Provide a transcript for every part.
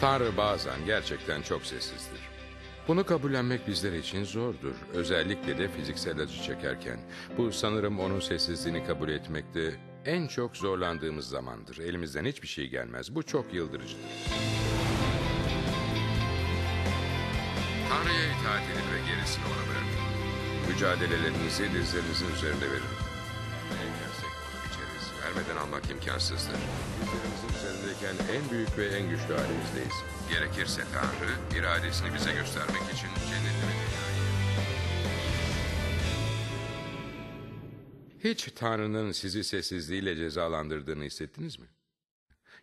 Tanrı bazen gerçekten çok sessizdir. Bunu kabullenmek bizler için zordur. Özellikle de fiziksel acı çekerken. Bu sanırım onun sessizliğini kabul etmekte en çok zorlandığımız zamandır. Elimizden hiçbir şey gelmez. Bu çok yıldırıcıdır. Tanrı'ya itaat edin ve gerisini ona bırakın. Mücadelelerinizi dizlerinizin üzerinde verin. Vermeden almak imkansızdır. Dizlerimizin üzerindeyken en büyük ve en güçlü halimizdeyiz. Gerekirse Tanrı, iradesini bize göstermek için cenneti ve dünyayı. Hiç Tanrı'nın sizi sessizliğiyle cezalandırdığını hissettiniz mi?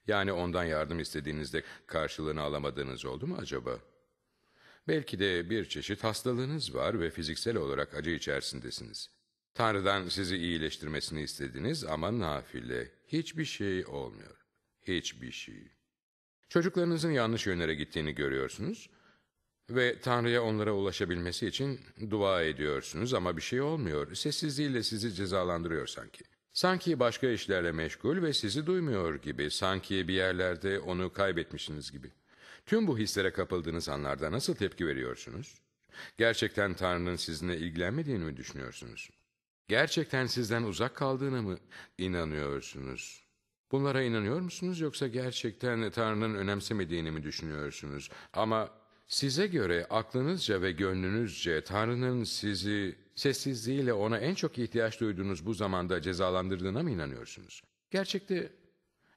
Yani ondan yardım istediğinizde karşılığını alamadığınız oldu mu acaba? Belki de bir çeşit hastalığınız var ve fiziksel olarak acı içerisindesiniz. Tanrı'dan sizi iyileştirmesini istediniz ama nafile. Hiçbir şey olmuyor. Hiçbir şey. Çocuklarınızın yanlış yönlere gittiğini görüyorsunuz ve Tanrı'ya onlara ulaşabilmesi için dua ediyorsunuz ama bir şey olmuyor. Sessizliğiyle sizi cezalandırıyor sanki. Sanki başka işlerle meşgul ve sizi duymuyor gibi, sanki bir yerlerde onu kaybetmişsiniz gibi. Tüm bu hislere kapıldığınız anlarda nasıl tepki veriyorsunuz? Gerçekten Tanrı'nın sizinle ilgilenmediğini mi düşünüyorsunuz? Gerçekten sizden uzak kaldığını mı inanıyorsunuz? Bunlara inanıyor musunuz yoksa gerçekten Tanrı'nın önemsemediğini mi düşünüyorsunuz? Ama size göre aklınızca ve gönlünüzce Tanrı'nın sizi sessizliğiyle ona en çok ihtiyaç duyduğunuz bu zamanda cezalandırdığına mı inanıyorsunuz? Gerçekte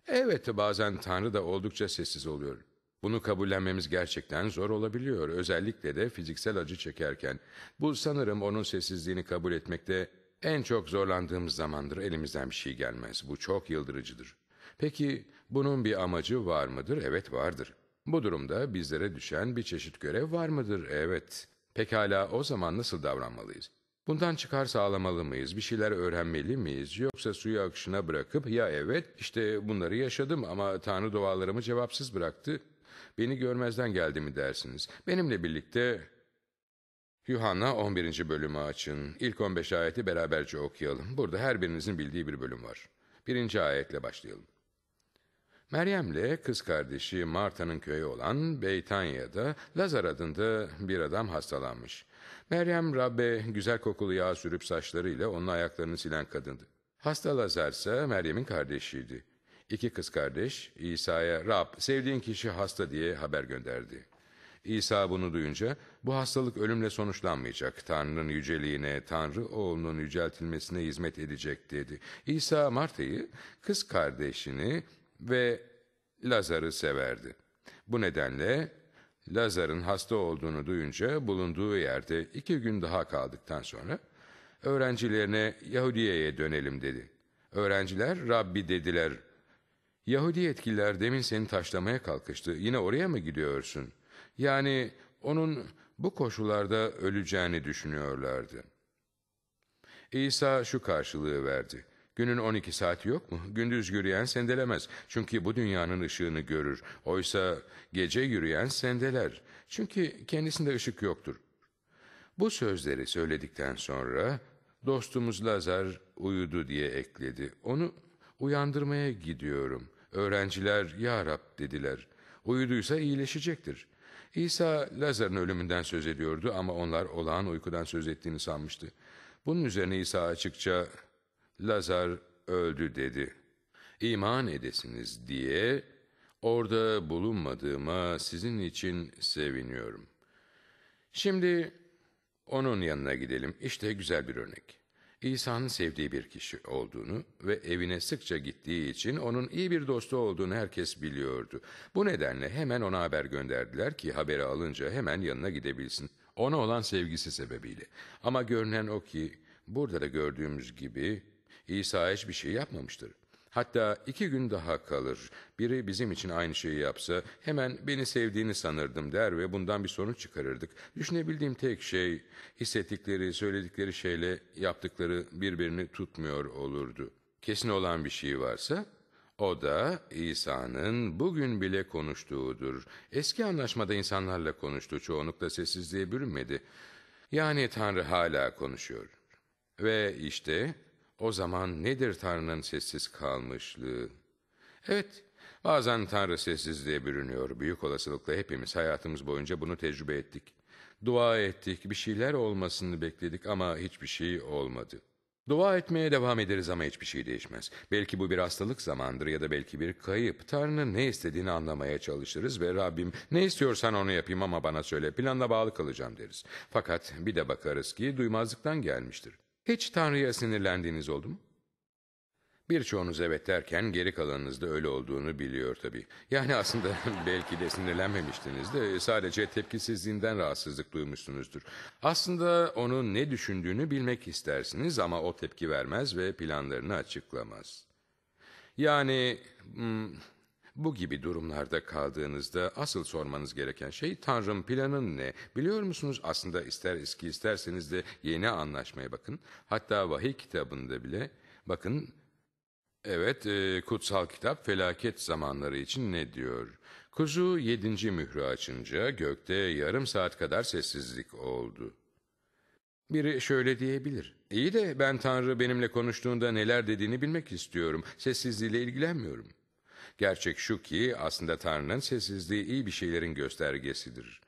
evet bazen Tanrı da oldukça sessiz oluyor. Bunu kabullenmemiz gerçekten zor olabiliyor. Özellikle de fiziksel acı çekerken. Bu sanırım onun sessizliğini kabul etmekte en çok zorlandığımız zamandır elimizden bir şey gelmez. Bu çok yıldırıcıdır. Peki bunun bir amacı var mıdır? Evet vardır. Bu durumda bizlere düşen bir çeşit görev var mıdır? Evet. Pekala o zaman nasıl davranmalıyız? Bundan çıkar sağlamalı mıyız? Bir şeyler öğrenmeli miyiz? Yoksa suyu akışına bırakıp ya evet işte bunları yaşadım ama Tanrı dualarımı cevapsız bıraktı. Beni görmezden geldi mi dersiniz? Benimle birlikte Yuhanna 11. bölümü açın. İlk 15 ayeti beraberce okuyalım. Burada her birinizin bildiği bir bölüm var. Birinci ayetle başlayalım. Meryem'le kız kardeşi Marta'nın köyü olan Beytanya'da Lazar adında bir adam hastalanmış. Meryem Rabbe güzel kokulu yağ sürüp saçlarıyla onun ayaklarını silen kadındı. Hasta Lazar ise Meryem'in kardeşiydi. İki kız kardeş İsa'ya Rab sevdiğin kişi hasta diye haber gönderdi. İsa bunu duyunca bu hastalık ölümle sonuçlanmayacak. Tanrı'nın yüceliğine, Tanrı oğlunun yüceltilmesine hizmet edecek dedi. İsa Marta'yı, kız kardeşini ve Lazar'ı severdi. Bu nedenle Lazar'ın hasta olduğunu duyunca bulunduğu yerde iki gün daha kaldıktan sonra öğrencilerine Yahudiye'ye dönelim dedi. Öğrenciler Rabbi dediler. Yahudi yetkililer demin seni taşlamaya kalkıştı. Yine oraya mı gidiyorsun? Yani onun bu koşullarda öleceğini düşünüyorlardı. İsa şu karşılığı verdi. Günün 12 saati yok mu? Gündüz yürüyen sendelemez. Çünkü bu dünyanın ışığını görür. Oysa gece yürüyen sendeler. Çünkü kendisinde ışık yoktur. Bu sözleri söyledikten sonra dostumuz Lazar uyudu diye ekledi. Onu uyandırmaya gidiyorum. Öğrenciler ya Rab dediler. Uyuduysa iyileşecektir. İsa Lazar'ın ölümünden söz ediyordu ama onlar olağan uykudan söz ettiğini sanmıştı. Bunun üzerine İsa açıkça Lazar öldü dedi. İman edesiniz diye orada bulunmadığıma sizin için seviniyorum. Şimdi onun yanına gidelim. İşte güzel bir örnek. İsa'nın sevdiği bir kişi olduğunu ve evine sıkça gittiği için onun iyi bir dostu olduğunu herkes biliyordu. Bu nedenle hemen ona haber gönderdiler ki haberi alınca hemen yanına gidebilsin. Ona olan sevgisi sebebiyle. Ama görünen o ki burada da gördüğümüz gibi İsa hiçbir şey yapmamıştır. Hatta iki gün daha kalır. Biri bizim için aynı şeyi yapsa hemen beni sevdiğini sanırdım der ve bundan bir sonuç çıkarırdık. Düşünebildiğim tek şey hissettikleri, söyledikleri şeyle yaptıkları birbirini tutmuyor olurdu. Kesin olan bir şey varsa o da İsa'nın bugün bile konuştuğudur. Eski anlaşmada insanlarla konuştu, çoğunlukla sessizliğe bürünmedi. Yani Tanrı hala konuşuyor. Ve işte o zaman nedir Tanrı'nın sessiz kalmışlığı? Evet, Bazen Tanrı sessizliğe bürünüyor. Büyük olasılıkla hepimiz hayatımız boyunca bunu tecrübe ettik. Dua ettik, bir şeyler olmasını bekledik ama hiçbir şey olmadı. Dua etmeye devam ederiz ama hiçbir şey değişmez. Belki bu bir hastalık zamandır ya da belki bir kayıp. Tanrı'nın ne istediğini anlamaya çalışırız ve Rabbim ne istiyorsan onu yapayım ama bana söyle planla bağlı kalacağım deriz. Fakat bir de bakarız ki duymazlıktan gelmiştir. Hiç Tanrı'ya sinirlendiğiniz oldu mu? Birçoğunuz evet derken geri kalanınız da öyle olduğunu biliyor tabii. Yani aslında belki de sinirlenmemiştiniz de sadece tepkisizliğinden rahatsızlık duymuşsunuzdur. Aslında onun ne düşündüğünü bilmek istersiniz ama o tepki vermez ve planlarını açıklamaz. Yani hmm, bu gibi durumlarda kaldığınızda asıl sormanız gereken şey Tanrım planın ne? Biliyor musunuz aslında ister eski isterseniz de yeni anlaşmaya bakın. Hatta vahiy kitabında bile bakın Evet, e, kutsal kitap felaket zamanları için ne diyor? Kuzu yedinci mührü açınca gökte yarım saat kadar sessizlik oldu. Biri şöyle diyebilir. İyi de ben Tanrı benimle konuştuğunda neler dediğini bilmek istiyorum. Sessizliğiyle ilgilenmiyorum. Gerçek şu ki aslında Tanrı'nın sessizliği iyi bir şeylerin göstergesidir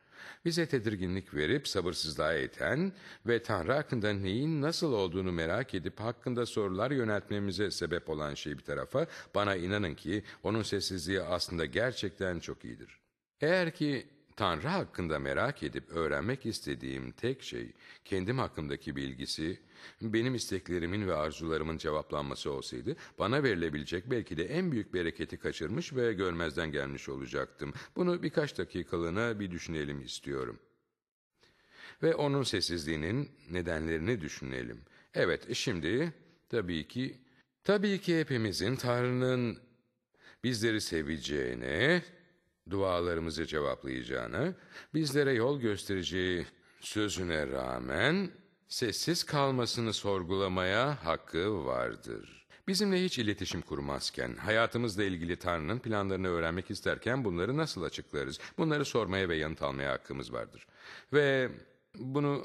bize tedirginlik verip sabırsızlığa iten ve Tanrı hakkında neyin nasıl olduğunu merak edip hakkında sorular yöneltmemize sebep olan şey bir tarafa, bana inanın ki onun sessizliği aslında gerçekten çok iyidir. Eğer ki Tanrı hakkında merak edip öğrenmek istediğim tek şey, kendim hakkındaki bilgisi, benim isteklerimin ve arzularımın cevaplanması olsaydı, bana verilebilecek belki de en büyük bereketi kaçırmış ve görmezden gelmiş olacaktım. Bunu birkaç dakikalığına bir düşünelim istiyorum. Ve onun sessizliğinin nedenlerini düşünelim. Evet, şimdi tabii ki, tabii ki hepimizin Tanrı'nın bizleri seveceğine, dualarımızı cevaplayacağına, bizlere yol göstereceği sözüne rağmen sessiz kalmasını sorgulamaya hakkı vardır. Bizimle hiç iletişim kurmazken, hayatımızla ilgili Tanrı'nın planlarını öğrenmek isterken bunları nasıl açıklarız? Bunları sormaya ve yanıt almaya hakkımız vardır. Ve bunu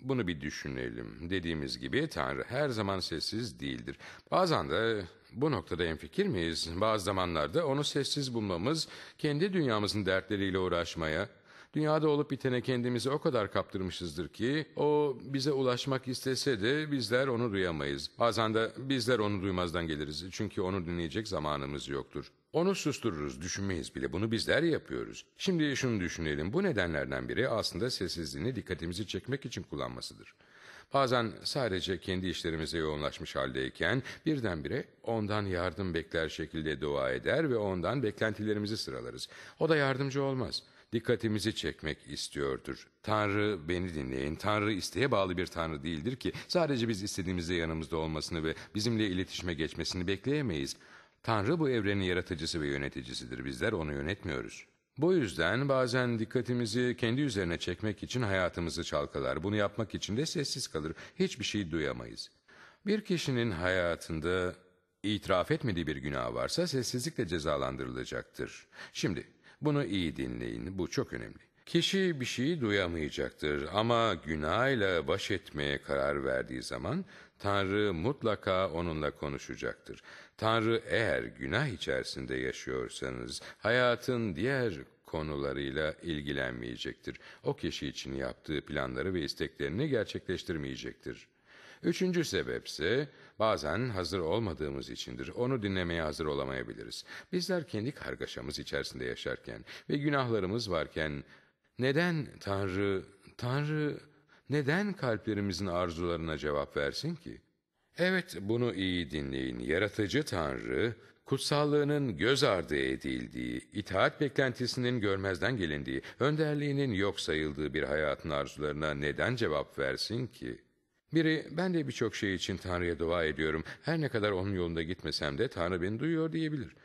bunu bir düşünelim. Dediğimiz gibi Tanrı her zaman sessiz değildir. Bazen de bu noktada enfikir miyiz? Bazı zamanlarda onu sessiz bulmamız, kendi dünyamızın dertleriyle uğraşmaya, dünyada olup bitene kendimizi o kadar kaptırmışızdır ki, o bize ulaşmak istese de bizler onu duyamayız. Bazen de bizler onu duymazdan geliriz çünkü onu dinleyecek zamanımız yoktur. Onu sustururuz, düşünmeyiz bile. Bunu bizler yapıyoruz. Şimdi şunu düşünelim. Bu nedenlerden biri aslında sessizliğini dikkatimizi çekmek için kullanmasıdır. Bazen sadece kendi işlerimize yoğunlaşmış haldeyken birdenbire ondan yardım bekler şekilde dua eder ve ondan beklentilerimizi sıralarız. O da yardımcı olmaz. Dikkatimizi çekmek istiyordur. Tanrı beni dinleyin. Tanrı isteğe bağlı bir Tanrı değildir ki sadece biz istediğimizde yanımızda olmasını ve bizimle iletişime geçmesini bekleyemeyiz. Tanrı bu evrenin yaratıcısı ve yöneticisidir. Bizler onu yönetmiyoruz. Bu yüzden bazen dikkatimizi kendi üzerine çekmek için hayatımızı çalkalar. Bunu yapmak için de sessiz kalır. Hiçbir şey duyamayız. Bir kişinin hayatında itiraf etmediği bir günah varsa sessizlikle cezalandırılacaktır. Şimdi bunu iyi dinleyin. Bu çok önemli. Kişi bir şeyi duyamayacaktır ama günahıyla baş etmeye karar verdiği zaman Tanrı mutlaka onunla konuşacaktır. Tanrı eğer günah içerisinde yaşıyorsanız hayatın diğer konularıyla ilgilenmeyecektir. O kişi için yaptığı planları ve isteklerini gerçekleştirmeyecektir. Üçüncü sebepse bazen hazır olmadığımız içindir. Onu dinlemeye hazır olamayabiliriz. Bizler kendi kargaşamız içerisinde yaşarken ve günahlarımız varken neden Tanrı, Tanrı neden kalplerimizin arzularına cevap versin ki? Evet, bunu iyi dinleyin. Yaratıcı Tanrı, kutsallığının göz ardı edildiği, itaat beklentisinin görmezden gelindiği, önderliğinin yok sayıldığı bir hayatın arzularına neden cevap versin ki? Biri, ben de birçok şey için Tanrı'ya dua ediyorum. Her ne kadar onun yolunda gitmesem de Tanrı beni duyuyor diyebilir.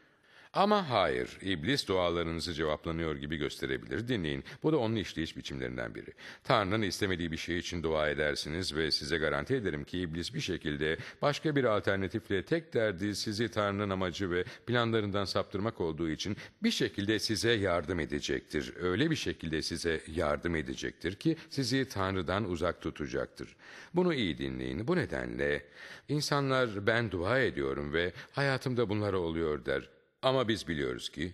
Ama hayır, iblis dualarınızı cevaplanıyor gibi gösterebilir. Dinleyin, bu da onun işleyiş biçimlerinden biri. Tanrı'nın istemediği bir şey için dua edersiniz ve size garanti ederim ki iblis bir şekilde başka bir alternatifle tek derdi sizi Tanrı'nın amacı ve planlarından saptırmak olduğu için bir şekilde size yardım edecektir. Öyle bir şekilde size yardım edecektir ki sizi Tanrı'dan uzak tutacaktır. Bunu iyi dinleyin. Bu nedenle insanlar ben dua ediyorum ve hayatımda bunlar oluyor der. Ama biz biliyoruz ki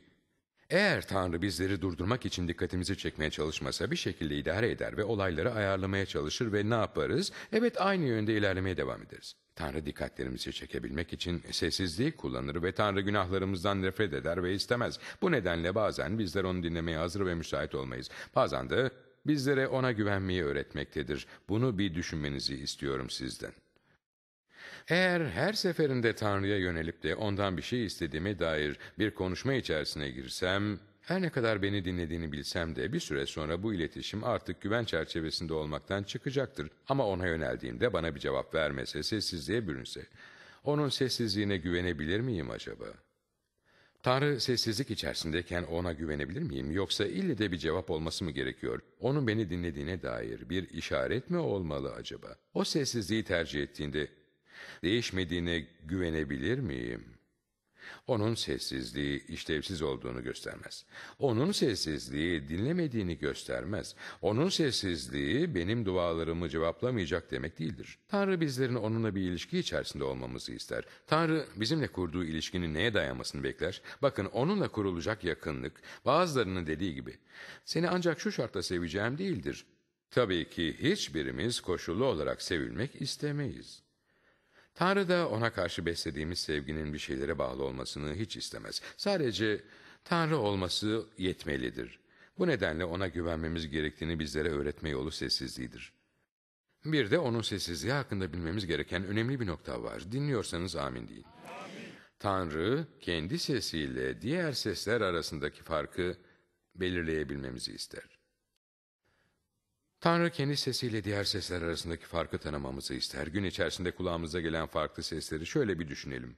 eğer Tanrı bizleri durdurmak için dikkatimizi çekmeye çalışmasa bir şekilde idare eder ve olayları ayarlamaya çalışır ve ne yaparız? Evet aynı yönde ilerlemeye devam ederiz. Tanrı dikkatlerimizi çekebilmek için sessizliği kullanır ve Tanrı günahlarımızdan nefret eder ve istemez. Bu nedenle bazen bizler onu dinlemeye hazır ve müsait olmayız. Bazen de bizlere ona güvenmeyi öğretmektedir. Bunu bir düşünmenizi istiyorum sizden. Eğer her seferinde Tanrı'ya yönelip de ondan bir şey istediğime dair bir konuşma içerisine girsem, her ne kadar beni dinlediğini bilsem de bir süre sonra bu iletişim artık güven çerçevesinde olmaktan çıkacaktır. Ama ona yöneldiğimde bana bir cevap vermese, sessizliğe bürünse, onun sessizliğine güvenebilir miyim acaba? Tanrı sessizlik içerisindeyken ona güvenebilir miyim? Yoksa ille de bir cevap olması mı gerekiyor? Onun beni dinlediğine dair bir işaret mi olmalı acaba? O sessizliği tercih ettiğinde değişmediğine güvenebilir miyim? Onun sessizliği işlevsiz olduğunu göstermez. Onun sessizliği dinlemediğini göstermez. Onun sessizliği benim dualarımı cevaplamayacak demek değildir. Tanrı bizlerin onunla bir ilişki içerisinde olmamızı ister. Tanrı bizimle kurduğu ilişkinin neye dayanmasını bekler? Bakın onunla kurulacak yakınlık bazılarının dediği gibi seni ancak şu şartla seveceğim değildir. Tabii ki hiçbirimiz koşullu olarak sevilmek istemeyiz. Tanrı da ona karşı beslediğimiz sevginin bir şeylere bağlı olmasını hiç istemez. Sadece Tanrı olması yetmelidir. Bu nedenle ona güvenmemiz gerektiğini bizlere öğretme yolu sessizliğidir. Bir de onun sessizliği hakkında bilmemiz gereken önemli bir nokta var. Dinliyorsanız amin deyin. Tanrı kendi sesiyle diğer sesler arasındaki farkı belirleyebilmemizi ister. Tanrı kendi sesiyle diğer sesler arasındaki farkı tanımamızı ister. Gün içerisinde kulağımıza gelen farklı sesleri şöyle bir düşünelim.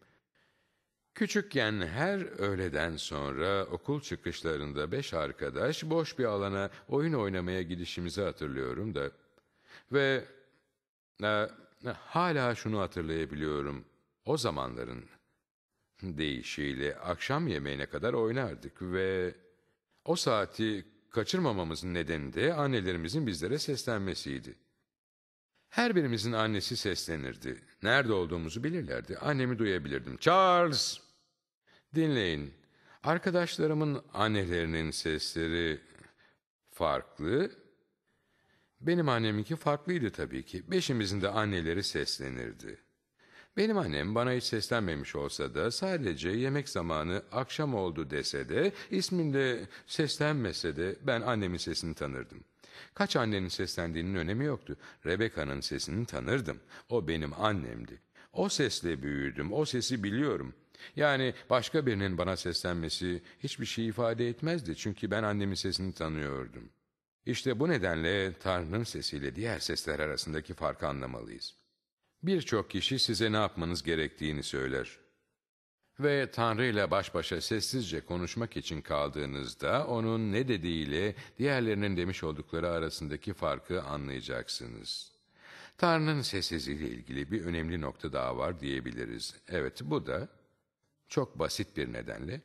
Küçükken her öğleden sonra okul çıkışlarında beş arkadaş boş bir alana oyun oynamaya gidişimizi hatırlıyorum da ve e, hala şunu hatırlayabiliyorum. O zamanların deyişiyle akşam yemeğine kadar oynardık ve o saati kaçırmamamızın nedeni de annelerimizin bizlere seslenmesiydi. Her birimizin annesi seslenirdi. Nerede olduğumuzu bilirlerdi. Annemi duyabilirdim. Charles! Dinleyin. Arkadaşlarımın annelerinin sesleri farklı. Benim anneminki farklıydı tabii ki. Beşimizin de anneleri seslenirdi. Benim annem bana hiç seslenmemiş olsa da sadece yemek zamanı akşam oldu dese de isminde seslenmese de ben annemin sesini tanırdım. Kaç annenin seslendiğinin önemi yoktu. Rebecca'nın sesini tanırdım. O benim annemdi. O sesle büyüdüm, o sesi biliyorum. Yani başka birinin bana seslenmesi hiçbir şey ifade etmezdi çünkü ben annemin sesini tanıyordum. İşte bu nedenle Tanrı'nın sesiyle diğer sesler arasındaki farkı anlamalıyız. Birçok kişi size ne yapmanız gerektiğini söyler. Ve Tanrı ile baş başa sessizce konuşmak için kaldığınızda onun ne dediğiyle diğerlerinin demiş oldukları arasındaki farkı anlayacaksınız. Tanrı'nın sessizliğiyle ilgili bir önemli nokta daha var diyebiliriz. Evet bu da çok basit bir nedenle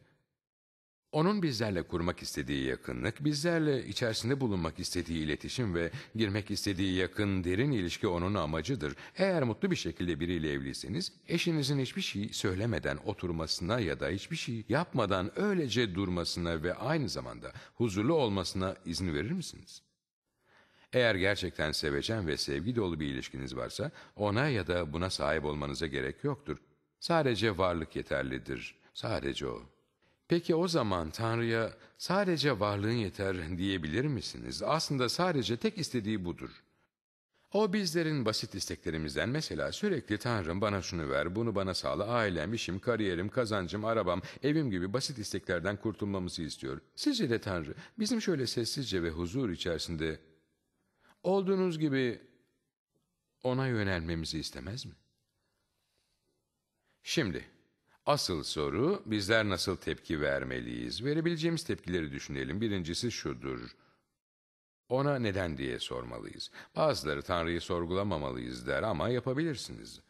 onun bizlerle kurmak istediği yakınlık, bizlerle içerisinde bulunmak istediği iletişim ve girmek istediği yakın, derin ilişki onun amacıdır. Eğer mutlu bir şekilde biriyle evliyseniz, eşinizin hiçbir şey söylemeden oturmasına ya da hiçbir şey yapmadan öylece durmasına ve aynı zamanda huzurlu olmasına izin verir misiniz? Eğer gerçekten sevecen ve sevgi dolu bir ilişkiniz varsa, ona ya da buna sahip olmanıza gerek yoktur. Sadece varlık yeterlidir. Sadece o. Peki o zaman Tanrı'ya sadece varlığın yeter diyebilir misiniz? Aslında sadece tek istediği budur. O bizlerin basit isteklerimizden mesela sürekli Tanrım bana şunu ver, bunu bana sağla, ailem, işim, kariyerim, kazancım, arabam, evim gibi basit isteklerden kurtulmamızı istiyor. Sizce de Tanrı bizim şöyle sessizce ve huzur içerisinde olduğunuz gibi ona yönelmemizi istemez mi? Şimdi Asıl soru bizler nasıl tepki vermeliyiz? Verebileceğimiz tepkileri düşünelim. Birincisi şudur. Ona neden diye sormalıyız. Bazıları Tanrı'yı sorgulamamalıyız der ama yapabilirsiniz.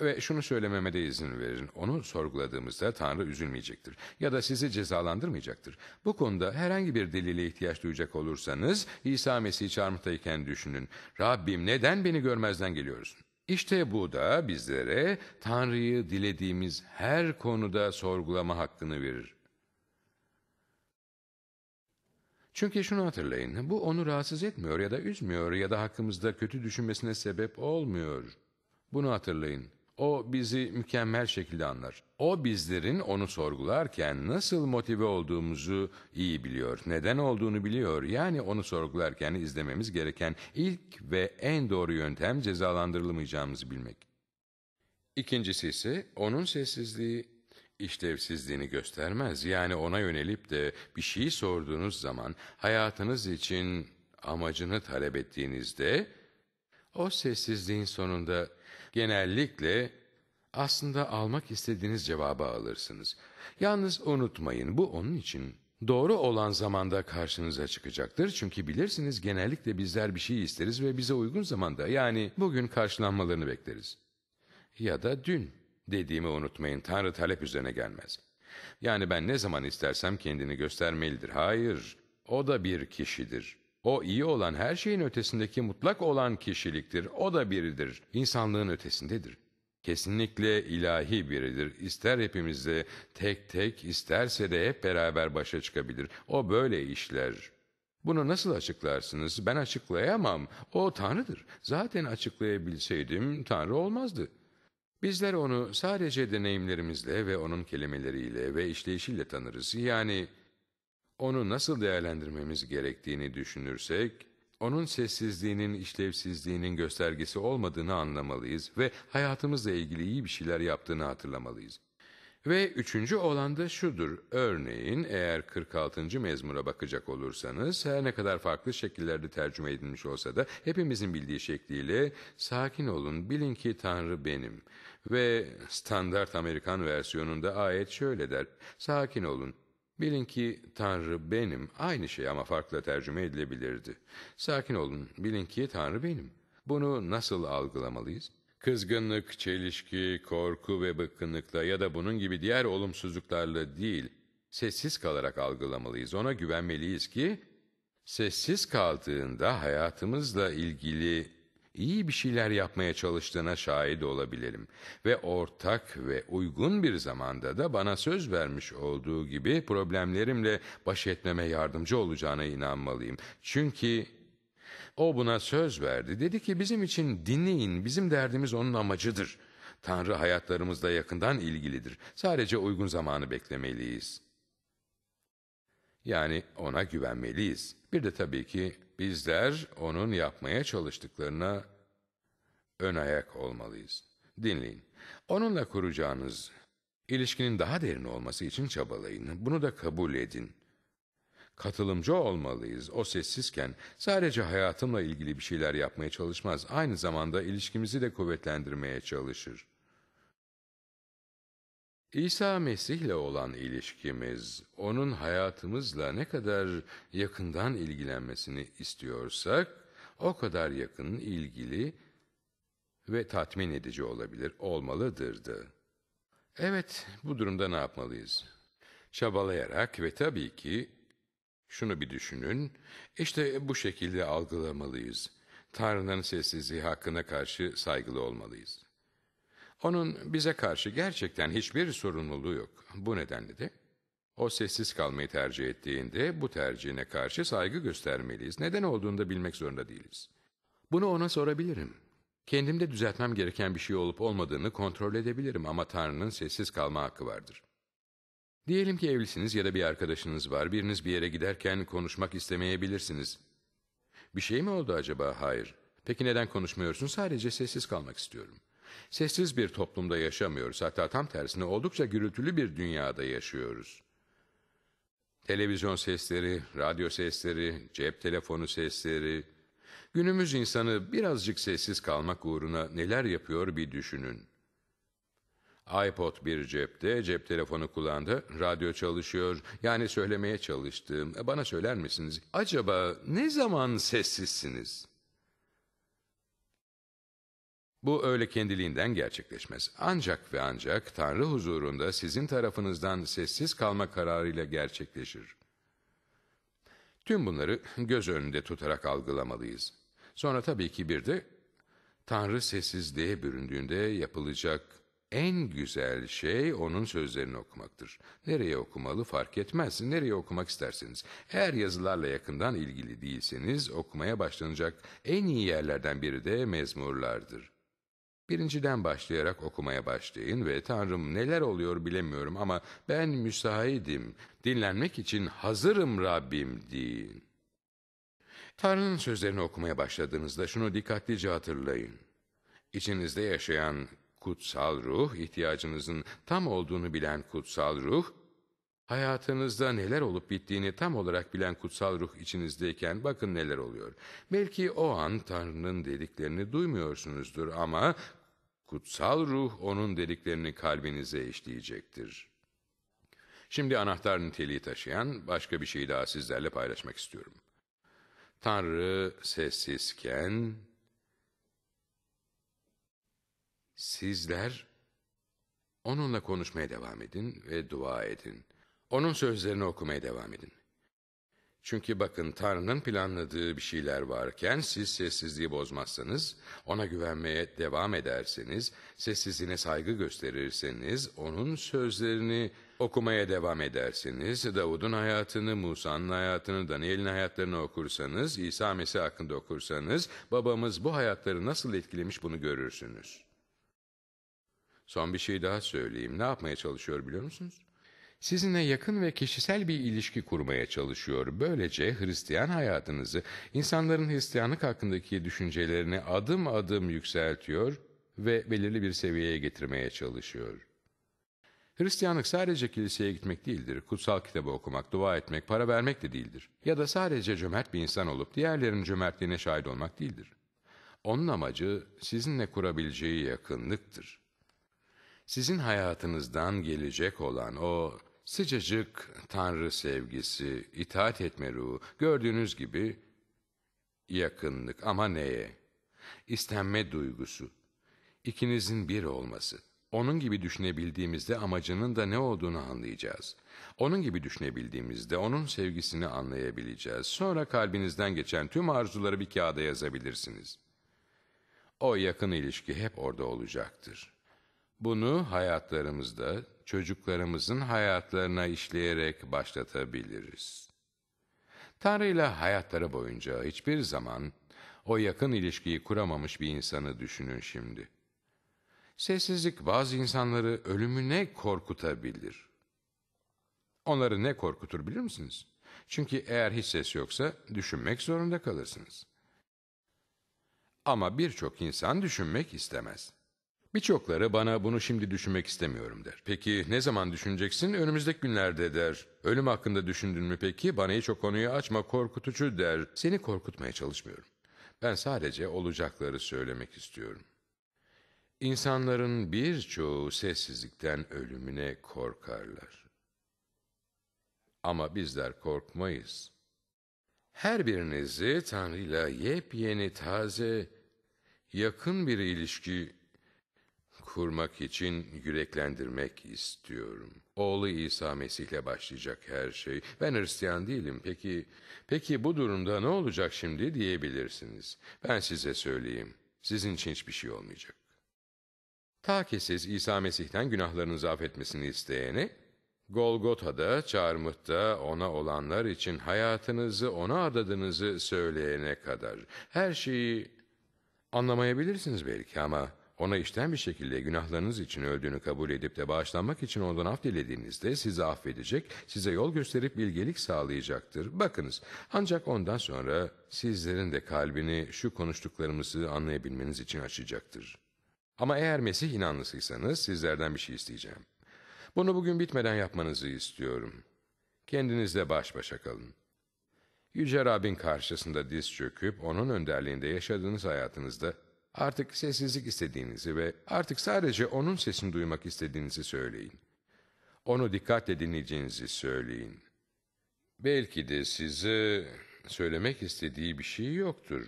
Ve şunu söylememe de izin verin. Onu sorguladığımızda Tanrı üzülmeyecektir. Ya da sizi cezalandırmayacaktır. Bu konuda herhangi bir delile ihtiyaç duyacak olursanız İsa Mesih çarmıhtayken düşünün. Rabbim neden beni görmezden geliyorsun? İşte bu da bizlere Tanrı'yı dilediğimiz her konuda sorgulama hakkını verir. Çünkü şunu hatırlayın, bu onu rahatsız etmiyor ya da üzmüyor ya da hakkımızda kötü düşünmesine sebep olmuyor. Bunu hatırlayın. O bizi mükemmel şekilde anlar. O bizlerin onu sorgularken nasıl motive olduğumuzu iyi biliyor. Neden olduğunu biliyor. Yani onu sorgularken izlememiz gereken ilk ve en doğru yöntem cezalandırılmayacağımızı bilmek. İkincisi ise onun sessizliği işlevsizliğini göstermez. Yani ona yönelip de bir şey sorduğunuz zaman hayatınız için amacını talep ettiğinizde o sessizliğin sonunda genellikle aslında almak istediğiniz cevabı alırsınız. Yalnız unutmayın bu onun için doğru olan zamanda karşınıza çıkacaktır. Çünkü bilirsiniz genellikle bizler bir şey isteriz ve bize uygun zamanda yani bugün karşılanmalarını bekleriz. Ya da dün dediğimi unutmayın Tanrı talep üzerine gelmez. Yani ben ne zaman istersem kendini göstermelidir. Hayır, o da bir kişidir. O iyi olan her şeyin ötesindeki mutlak olan kişiliktir. O da biridir. İnsanlığın ötesindedir. Kesinlikle ilahi biridir. İster hepimizle tek tek, isterse de hep beraber başa çıkabilir. O böyle işler. Bunu nasıl açıklarsınız? Ben açıklayamam. O Tanrı'dır. Zaten açıklayabilseydim Tanrı olmazdı. Bizler onu sadece deneyimlerimizle ve onun kelimeleriyle ve işleyişiyle tanırız. Yani onu nasıl değerlendirmemiz gerektiğini düşünürsek, onun sessizliğinin işlevsizliğinin göstergesi olmadığını anlamalıyız ve hayatımızla ilgili iyi bir şeyler yaptığını hatırlamalıyız. Ve üçüncü olan da şudur. Örneğin eğer 46. mezmura bakacak olursanız her ne kadar farklı şekillerde tercüme edilmiş olsa da hepimizin bildiği şekliyle sakin olun bilin ki Tanrı benim. Ve standart Amerikan versiyonunda ayet şöyle der. Sakin olun Bilin ki Tanrı benim, aynı şey ama farklı tercüme edilebilirdi. Sakin olun, bilin ki Tanrı benim. Bunu nasıl algılamalıyız? Kızgınlık, çelişki, korku ve bıkkınlıkla ya da bunun gibi diğer olumsuzluklarla değil, sessiz kalarak algılamalıyız. Ona güvenmeliyiz ki, sessiz kaldığında hayatımızla ilgili iyi bir şeyler yapmaya çalıştığına şahit olabilelim ve ortak ve uygun bir zamanda da bana söz vermiş olduğu gibi problemlerimle baş etmeme yardımcı olacağına inanmalıyım. Çünkü o buna söz verdi. Dedi ki bizim için dinleyin, bizim derdimiz onun amacıdır. Tanrı hayatlarımızla yakından ilgilidir. Sadece uygun zamanı beklemeliyiz. Yani ona güvenmeliyiz. Bir de tabii ki Bizler onun yapmaya çalıştıklarına ön ayak olmalıyız. Dinleyin. Onunla kuracağınız ilişkinin daha derin olması için çabalayın. Bunu da kabul edin. Katılımcı olmalıyız. O sessizken sadece hayatımla ilgili bir şeyler yapmaya çalışmaz. Aynı zamanda ilişkimizi de kuvvetlendirmeye çalışır. İsa Mesih ile olan ilişkimiz, onun hayatımızla ne kadar yakından ilgilenmesini istiyorsak, o kadar yakın, ilgili ve tatmin edici olabilir, olmalıdır da. Evet, bu durumda ne yapmalıyız? Çabalayarak ve tabii ki şunu bir düşünün, işte bu şekilde algılamalıyız. Tanrı'nın sessizliği hakkına karşı saygılı olmalıyız. Onun bize karşı gerçekten hiçbir sorumluluğu yok. Bu nedenle de o sessiz kalmayı tercih ettiğinde bu tercihine karşı saygı göstermeliyiz. Neden olduğunu da bilmek zorunda değiliz. Bunu ona sorabilirim. Kendimde düzeltmem gereken bir şey olup olmadığını kontrol edebilirim ama Tanrı'nın sessiz kalma hakkı vardır. Diyelim ki evlisiniz ya da bir arkadaşınız var. Biriniz bir yere giderken konuşmak istemeyebilirsiniz. Bir şey mi oldu acaba? Hayır. Peki neden konuşmuyorsun? Sadece sessiz kalmak istiyorum. Sessiz bir toplumda yaşamıyoruz. Hatta tam tersine oldukça gürültülü bir dünyada yaşıyoruz. Televizyon sesleri, radyo sesleri, cep telefonu sesleri. Günümüz insanı birazcık sessiz kalmak uğruna neler yapıyor bir düşünün. iPod bir cepte, cep telefonu kullandı, radyo çalışıyor. Yani söylemeye çalıştığım, bana söyler misiniz? Acaba ne zaman sessizsiniz?'' Bu öyle kendiliğinden gerçekleşmez. Ancak ve ancak Tanrı huzurunda sizin tarafınızdan sessiz kalma kararıyla gerçekleşir. Tüm bunları göz önünde tutarak algılamalıyız. Sonra tabii ki bir de Tanrı sessizliğe büründüğünde yapılacak en güzel şey onun sözlerini okumaktır. Nereye okumalı fark etmez. Nereye okumak isterseniz. Eğer yazılarla yakından ilgili değilseniz okumaya başlanacak en iyi yerlerden biri de mezmurlardır. Birinciden başlayarak okumaya başlayın ve Tanrım neler oluyor bilemiyorum ama ben müsaitim, dinlenmek için hazırım Rabbim deyin. Tanrı'nın sözlerini okumaya başladığınızda şunu dikkatlice hatırlayın. İçinizde yaşayan kutsal ruh, ihtiyacınızın tam olduğunu bilen kutsal ruh, hayatınızda neler olup bittiğini tam olarak bilen kutsal ruh içinizdeyken bakın neler oluyor. Belki o an Tanrı'nın dediklerini duymuyorsunuzdur ama kutsal ruh onun dediklerini kalbinize işleyecektir. Şimdi anahtar niteliği taşıyan başka bir şeyi daha sizlerle paylaşmak istiyorum. Tanrı sessizken sizler onunla konuşmaya devam edin ve dua edin. Onun sözlerini okumaya devam edin. Çünkü bakın Tanrı'nın planladığı bir şeyler varken siz sessizliği bozmazsanız, ona güvenmeye devam ederseniz, sessizliğine saygı gösterirseniz, onun sözlerini okumaya devam ederseniz, Davud'un hayatını, Musa'nın hayatını, Daniel'in hayatlarını okursanız, İsa Mesih hakkında okursanız, babamız bu hayatları nasıl etkilemiş bunu görürsünüz. Son bir şey daha söyleyeyim. Ne yapmaya çalışıyor biliyor musunuz? Sizinle yakın ve kişisel bir ilişki kurmaya çalışıyor. Böylece Hristiyan hayatınızı, insanların Hristiyanlık hakkındaki düşüncelerini adım adım yükseltiyor ve belirli bir seviyeye getirmeye çalışıyor. Hristiyanlık sadece kiliseye gitmek değildir. Kutsal kitabı okumak, dua etmek, para vermek de değildir. Ya da sadece cömert bir insan olup diğerlerinin cömertliğine şahit olmak değildir. Onun amacı sizinle kurabileceği yakınlıktır. Sizin hayatınızdan gelecek olan o sıcacık Tanrı sevgisi, itaat etme ruhu, gördüğünüz gibi yakınlık ama neye? İstenme duygusu, ikinizin bir olması. Onun gibi düşünebildiğimizde amacının da ne olduğunu anlayacağız. Onun gibi düşünebildiğimizde onun sevgisini anlayabileceğiz. Sonra kalbinizden geçen tüm arzuları bir kağıda yazabilirsiniz. O yakın ilişki hep orada olacaktır. Bunu hayatlarımızda çocuklarımızın hayatlarına işleyerek başlatabiliriz. Tanrı ile hayatları boyunca hiçbir zaman o yakın ilişkiyi kuramamış bir insanı düşünün şimdi. Sessizlik bazı insanları ölümüne korkutabilir. Onları ne korkutur bilir misiniz? Çünkü eğer hiç ses yoksa düşünmek zorunda kalırsınız. Ama birçok insan düşünmek istemez. Birçokları bana bunu şimdi düşünmek istemiyorum der. Peki ne zaman düşüneceksin? Önümüzdeki günlerde der. Ölüm hakkında düşündün mü peki? Bana hiç o konuyu açma korkutucu der. Seni korkutmaya çalışmıyorum. Ben sadece olacakları söylemek istiyorum. İnsanların birçoğu sessizlikten ölümüne korkarlar. Ama bizler korkmayız. Her birinizi Tanrı'yla yepyeni, taze, yakın bir ilişki kurmak için yüreklendirmek istiyorum. Oğlu İsa Mesih'le başlayacak her şey. Ben Hristiyan değilim. Peki, peki bu durumda ne olacak şimdi diyebilirsiniz. Ben size söyleyeyim. Sizin için hiçbir şey olmayacak. Ta ki siz İsa Mesih'ten günahlarınızı affetmesini isteyeni, Golgota'da, çarmıhta ona olanlar için hayatınızı ona adadığınızı söyleyene kadar her şeyi anlamayabilirsiniz belki ama ona işten bir şekilde günahlarınız için öldüğünü kabul edip de bağışlanmak için ondan af dilediğinizde sizi affedecek, size yol gösterip bilgelik sağlayacaktır. Bakınız ancak ondan sonra sizlerin de kalbini şu konuştuklarımızı anlayabilmeniz için açacaktır. Ama eğer Mesih inanlısıysanız sizlerden bir şey isteyeceğim. Bunu bugün bitmeden yapmanızı istiyorum. Kendinizle baş başa kalın. Yüce Rabbin karşısında diz çöküp onun önderliğinde yaşadığınız hayatınızda Artık sessizlik istediğinizi ve artık sadece onun sesini duymak istediğinizi söyleyin. Onu dikkatle dinleyeceğinizi söyleyin. Belki de size söylemek istediği bir şey yoktur.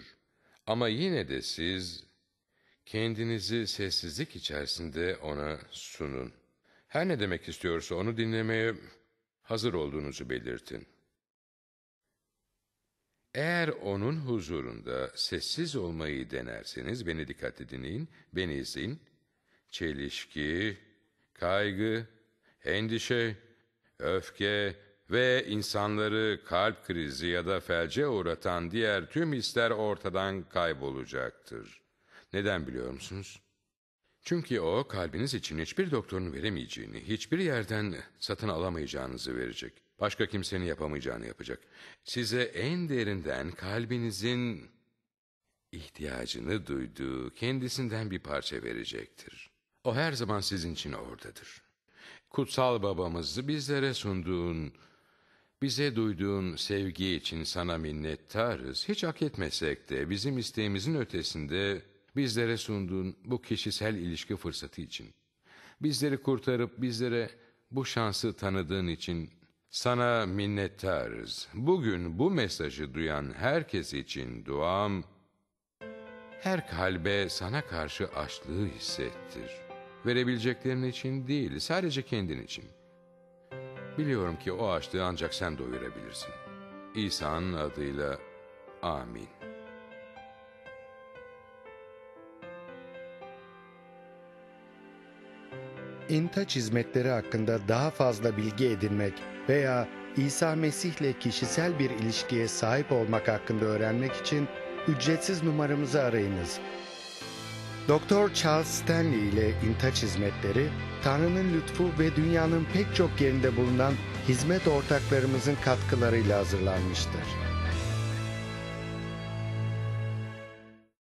Ama yine de siz kendinizi sessizlik içerisinde ona sunun. Her ne demek istiyorsa onu dinlemeye hazır olduğunuzu belirtin. Eğer onun huzurunda sessiz olmayı denerseniz beni dikkatli dinleyin, beni izleyin. Çelişki, kaygı, endişe, öfke ve insanları kalp krizi ya da felce uğratan diğer tüm hisler ortadan kaybolacaktır. Neden biliyor musunuz? Çünkü o kalbiniz için hiçbir doktorun veremeyeceğini, hiçbir yerden satın alamayacağınızı verecek. Başka kimsenin yapamayacağını yapacak. Size en derinden kalbinizin ihtiyacını duyduğu kendisinden bir parça verecektir. O her zaman sizin için oradadır. Kutsal babamızı bizlere sunduğun, bize duyduğun sevgi için sana minnettarız. Hiç hak etmesek de bizim isteğimizin ötesinde bizlere sunduğun bu kişisel ilişki fırsatı için. Bizleri kurtarıp bizlere bu şansı tanıdığın için sana minnettarız. Bugün bu mesajı duyan herkes için duam, her kalbe sana karşı açlığı hissettir. Verebileceklerin için değil, sadece kendin için. Biliyorum ki o açlığı ancak sen doyurabilirsin. İsa'nın adıyla amin. İntaç hizmetleri hakkında daha fazla bilgi edinmek veya İsa Mesih'le kişisel bir ilişkiye sahip olmak hakkında öğrenmek için ücretsiz numaramızı arayınız. Dr. Charles Stanley ile İntaç Hizmetleri, Tanrı'nın lütfu ve dünyanın pek çok yerinde bulunan hizmet ortaklarımızın katkılarıyla hazırlanmıştır.